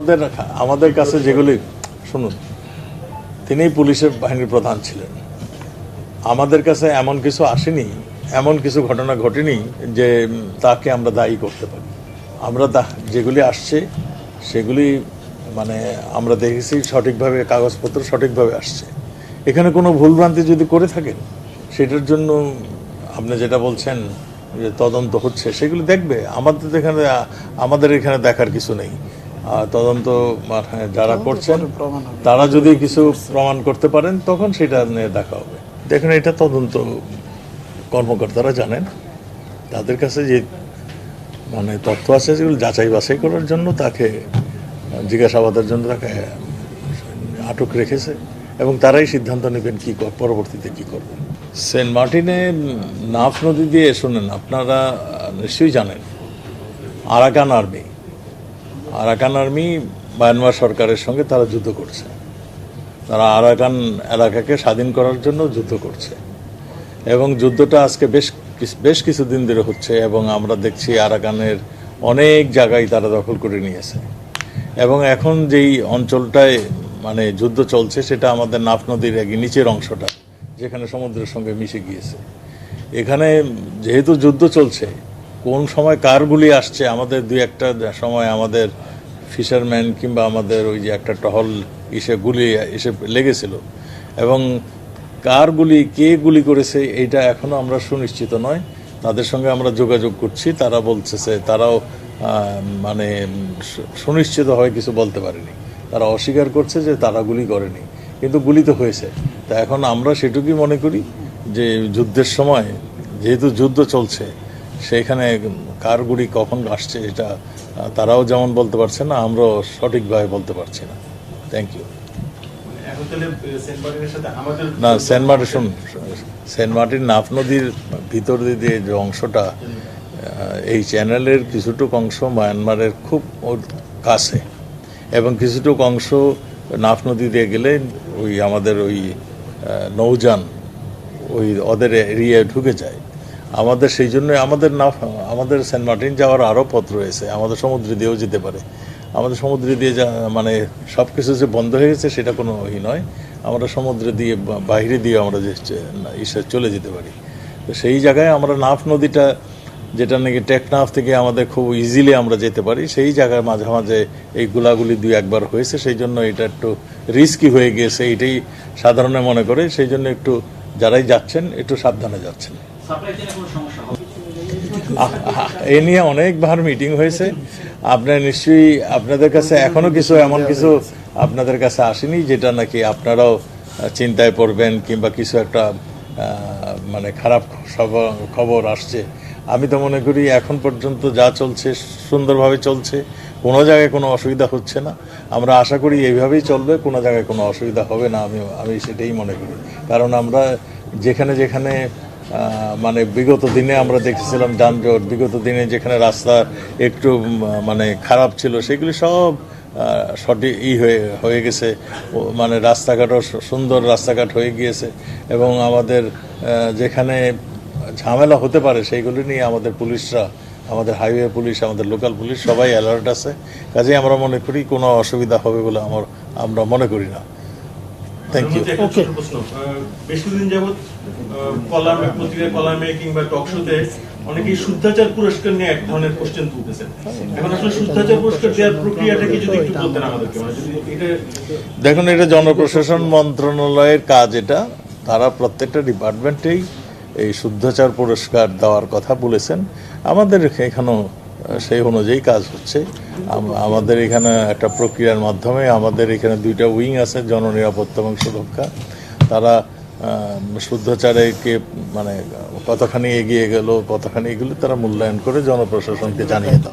আমাদের আমাদের কাছে যেগুলি, শুনুন তিনি পুলিশের বাহিনীর প্রধান ছিলেন। আমাদের কাছে এমন কিছু আসেনি, এমন কিছু ঘটনা ঘটেনি যে তাকে আমরা দায়ী করতে পারি। আমরা যেগুলি আসছে, সেগুলি মানে আমরা দেখেছি সঠিকভাবে, কাগজপত্র সঠিকভাবে আসছে। এখানে কোনো ভুলভ্রান্তি যদি করে থাকেন, সেটার জন্য আপনি যেটা বলছেন, যে তদন্ত হচ্ছে, সেগুলি দেখবে। আমাদের এখানে আমাদের এখানে দেখার কিছু নেই। তদন্ত মানে যারা করছেন তারা যদি কিছু প্রমাণ করতে পারেন তখন সেটা নিয়ে দেখা হবে। দেখুন এটা তদন্ত কর্মকর্তারা জানেন। তাদের কাছে যে মানে তথ্য আছে যেগুলো যাচাই বাছাই করার জন্য তাকে জিজ্ঞাসাবাদের জন্য তাকে আটক রেখেছে এবং তারাই সিদ্ধান্ত নেবেন কি পরবর্তীতে কি করবেন। সেন্ট মার্টিনে নাফ নদী দিয়ে শোনেন আপনারা নিশ্চয়ই জানেন। Arakan army. Arakan army Myanmar সরকারের সঙ্গে তারা যুদ্ধ করছে। তারা আরাকান এলাকাকে স্বাধীন করার জন্য যুদ্ধ করছে। এবং যুদ্ধটা আজকে বেশ বেশ কিছুদিন ধরে হচ্ছে এবং আমরা দেখছি আরাকানের অনেক জায়গায় তারা দখল করে নিয়েছে। এবং এখন যেই অঞ্চলটায় মানে যুদ্ধ চলছে সেটা আমাদের নাফ নদীর এক নিচের অংশটা, যেখানে সমুদ্রের সঙ্গে মিশে গিয়েছে। এখানে যেহেতু যুদ্ধ চলছে, কোন সময় কার গুলি আসছে আমাদের দুই একটা সময় আমাদের ফিশারম্যান কিংবা আমাদের ওই যে একটা টহল ইসে গুলি, এসে লেগেছিল। এবং কার গুলি, কে গুলি করেছে, এইটা এখনও আমরা সুনিশ্চিত নয়। তাদের সঙ্গে আমরা যোগাযোগ করছি। তারা বলতেছে তারাও মানে সুনিশ্চিত হয় কিছু বলতে পারেনি। তারা অস্বীকার করছে যে তারা গুলি করেনি। কিন্তু গুলি তো হয়েছে। তা এখন আমরা সেটুকুই মনে করি যে যুদ্ধের সময় যেহেতু যুদ্ধ চলছে সেইখানে কার গুলি কখন আসছে এটা তারাও যেমন বলতে পারছে না, আমরাও সঠিকভাবে বলতে পারছি না। থ্যাংক ইউ না, সেন্ট মার্টিন শুন সেন্ট মার্টিন নাফ নদীর ভিতর দিয়ে যে অংশটা এই চ্যানেলের কিছুটুক অংশ মায়ানমারের খুব ওর কাছে, এবং কিছুটুক অংশ নাফ নদী দিয়ে গেলে ওই আমাদের ওই নৌযান ওই ওদের এরিয়ায় ঢুকে যায়। আমাদের সেই জন্য আমাদের নাফ আমাদের সেন্ট মার্টিন যাওয়ার আরও পথ রয়েছে। আমাদের সমুদ্র দিয়েও যেতে পারে। আমাদের সমুদ্র দিয়ে যা মানে সব কিছু যে বন্ধ হয়ে গেছে সেটা কোনো ই নয়। আমরা সমুদ্র দিয়ে বাইরে দিয়ে আমরা যে ইসে চলে যেতে পারি। তো সেই জায়গায় আমরা নাফ নদীটা, যেটা নাকি টেকনাফ থেকে আমাদের খুব ইজিলি আমরা যেতে পারি, সেই জায়গায় মাঝে মাঝে এই গুলাগুলি দুই একবার হয়েছে। সেই জন্য এটা একটু রিস্কি হয়ে গিয়েছে এটাই সাধারণে মনে করে। সেই জন্য একটু যারাই যাচ্ছেন, একটু সাবধানে যাচ্ছেন। এ নিয়ে অনেকবার মিটিং হয়েছে। আপনার নিশ্চয়ই আপনাদের কাছে এখনও কিছু এমন কিছু আপনাদের কাছে আসেনি যেটা নাকি আপনারাও চিন্তায় পড়বেন কিংবা কিছু একটা মানে খারাপ খবর আসছে। আমি তো মনে করি এখন পর্যন্ত যা চলছে সুন্দরভাবে চলছে। কোনো জায়গায় কোনো অসুবিধা হচ্ছে না। আমরা আশা করি এইভাবেই চলবে। কোনো জায়গায় কোনো অসুবিধা হবে না। আমি আমি সেটাই মনে করি। কারণ আমরা যেখানে যেখানে মানে বিগত দিনে আমরা দেখেছিলাম যানজট, বিগত দিনে যেখানে রাস্তা একটু মানে খারাপ ছিল, সেগুলি সব সঠিক ই হয়ে হয়ে গেছে। মানে রাস্তাঘাটও সুন্দর রাস্তাঘাট হয়ে গিয়েছে এবং আমাদের যেখানে ঝামেলা হতে পারে সেইগুলি নিয়ে আমাদের পুলিশরা, আমাদের হাইওয়ে পুলিশ, আমাদের লোকাল পুলিশ সবাই অ্যালার্ট আছে। কাজেই আমরা মনে করি কোনো অসুবিধা হবে বলে আমার, আমরা মনে করি না। থ্যাংক ইউ ছোট প্রশ্ন বেশ কিছুদিন যাবৎ কলামে কলামে কিংবা টক শোতে অনেকেই শুদ্ধাচার পুরস্কার নিয়ে এক ধরনের কোশ্চেন তুলতেছেন। এখন আসলে শুদ্ধাচার পুরস্কার দেওয়ার প্রক্রিয়াটা কি যদি একটু বলতেন আমাদেরকে মানে এটা দেখুন এটা জনপ্রশাসন মন্ত্রণালয়ের কাজ এটা। তারা প্রত্যেকটা ডিপার্টমেন্টেই এই শুদ্ধাচার পুরস্কার দেওয়ার কথা বলেছেন। আমাদের এখানেও সেই অনুযায়ী কাজ হচ্ছে। আমাদের এখানে একটা প্রক্রিয়ার মাধ্যমে আমাদের এখানে দুইটা উইং আছে, জননিরাপত্তা এবং সুরক্ষা। তারা শুদ্ধাচারেকে মানে কতখানি এগিয়ে গেল, কতখানি এগুলো তারা মূল্যায়ন করে জনপ্রশাসনকে জানিয়ে দেয়।